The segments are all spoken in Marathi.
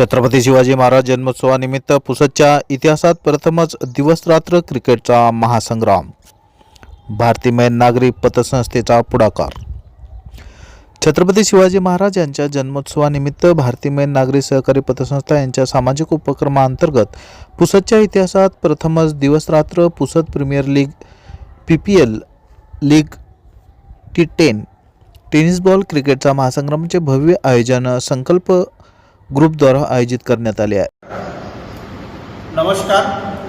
छत्रपती शिवाजी महाराज जन्मोत्सवानिमित्त पुसदच्या इतिहासात प्रथमच दिवसरात्र क्रिकेटचा महासंग्राम. भारतीमय नागरी पतसंस्थेचा पुढाकार. छत्रपती शिवाजी महाराज यांच्या जन्मोत्सवानिमित्त भारतीमय नागरी सहकारी पतसंस्था यांच्या सामाजिक उपक्रमाअंतर्गत पुसदच्या इतिहासात प्रथमच दिवसरात्र Pusad premier league P P L league T ten tennis ball क्रिकेटचा महासंग्रामचे भव्य आयोजन संकल्प ग्रुपद्वारा आयोजित करण्यात आले आहे. नमस्कार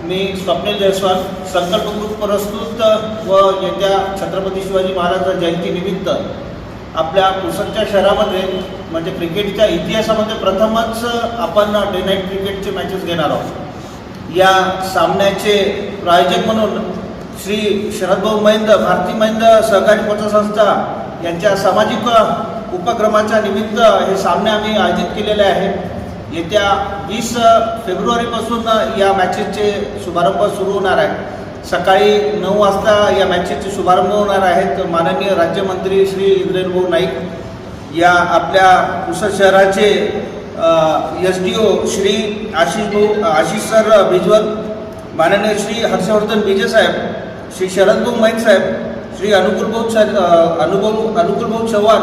मी स्वप्नील जयस्वाल संकल्प ग्रुप प्रस्तुत व येत्या छत्रपती शिवाजी महाराजांच्या जयंतीनिमित्त आपल्या पुसदच्या शहरामध्ये म्हणजे क्रिकेटच्या इतिहासामध्ये प्रथमच आपण डे नाईट क्रिकेटचे मॅचेस घेणार आहोत. या सामन्याचे प्रायोजक म्हणून श्री शरदभाऊ महिंद भारती महिंद सहकारी पतसंस्था यांच्या सामाजिक उपक्रमाच्या निमित्त हे सामने आम्ही आयोजित केलेले आहे. येत्या वीस फेब्रुवारीपासून या मॅचेसचे शुभारंभ सुरू होणार आहे. सकाळी नऊ वाजता या मॅचेसचे शुभारंभ होणार आहेत. माननीय राज्यमंत्री श्री इंद्रेनभाऊ नाईक या आपल्या पुसद शहराचे S D O Shri Ashish भाऊ आशिष सर भिजवत माननीय श्री हर्षवर्धन विजय साहेब श्री शरदभाऊ माईक साहेब श्री अनुकूल भाऊ सा अनुभाऊ अनुकूल भाऊ चव्हाण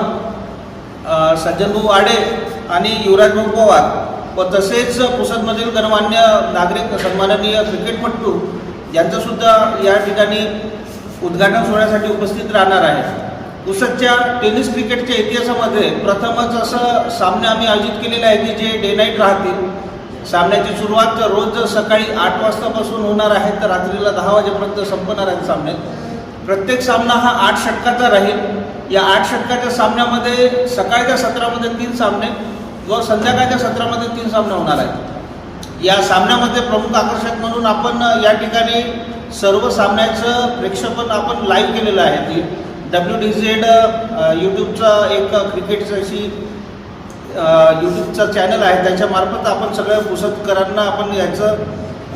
सज्जनभाऊ आडे आणि युवराजभाऊ पवार व तसेच पुसदमधील गणमान्य नागरिक सन्माननीय क्रिकेटपटू यांचंसुद्धा या ठिकाणी उद्घाटन सोहळ्यासाठी उपस्थित राहणार आहे. पुसदच्या टेनिस क्रिकेटच्या इतिहासामध्ये प्रथमच असं सामने आम्ही आयोजित केलेले आहे की जे डे नाईट राहतील. सामन्याची सुरुवात रोज सकाळी आठ वाजतापासून होणार आहे तर रात्रीला दहा वाजेपर्यंत संपणार आहेत सामने. प्रत्येक सामना हा आठ षटकाचा राहील. या आठ षटकाच्या सामन्यामध्ये सकाळच्या सत्रामध्ये तीन सामने व संध्याकाळच्या सत्रामध्ये तीन सामने होणार आहेत. या सामन्यामध्ये प्रमुख आकर्षक म्हणून आपण या ठिकाणी सर्व सामन्याचं प्रेक्षपण आपण लाईव्ह केलेलं आहे. ती डब्ल्यू डी झेड यूट्यूबचा एक क्रिकेटची अशी यूट्यूबचा चॅनल आहे. त्याच्यामार्फत आपण सगळ्या पुसतकरांना आपण याचं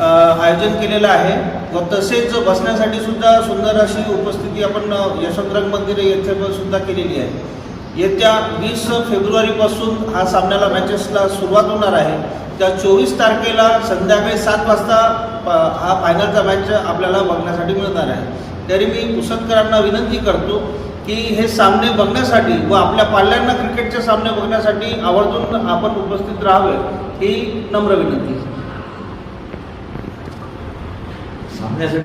आयोजन केलेलं आहे. व तसेच बसण्यासाठी सुद्धा सुंदर अशी उपस्थिती आपण अ, यशवंतराव मंदिर येथे पण सुद्धा केलेली आहे. येत्या वीस फेब्रुवारीपासून हा सामन्याला मॅचेसला सुरुवात होणार आहे. त्या चोवीस तारखेला संध्याकाळी सात वाजता प- हा फायनलचा मॅच आपल्याला बघण्यासाठी मिळणार आहे. तरी मी पुसदकरांना विनंती करतो की हे सामने बघण्यासाठी व आपल्या पाल्यांना क्रिकेटचे सामने बघण्यासाठी आवर्जून आपण उपस्थित राहावे ही नम्र विनंती. सामने ऐसे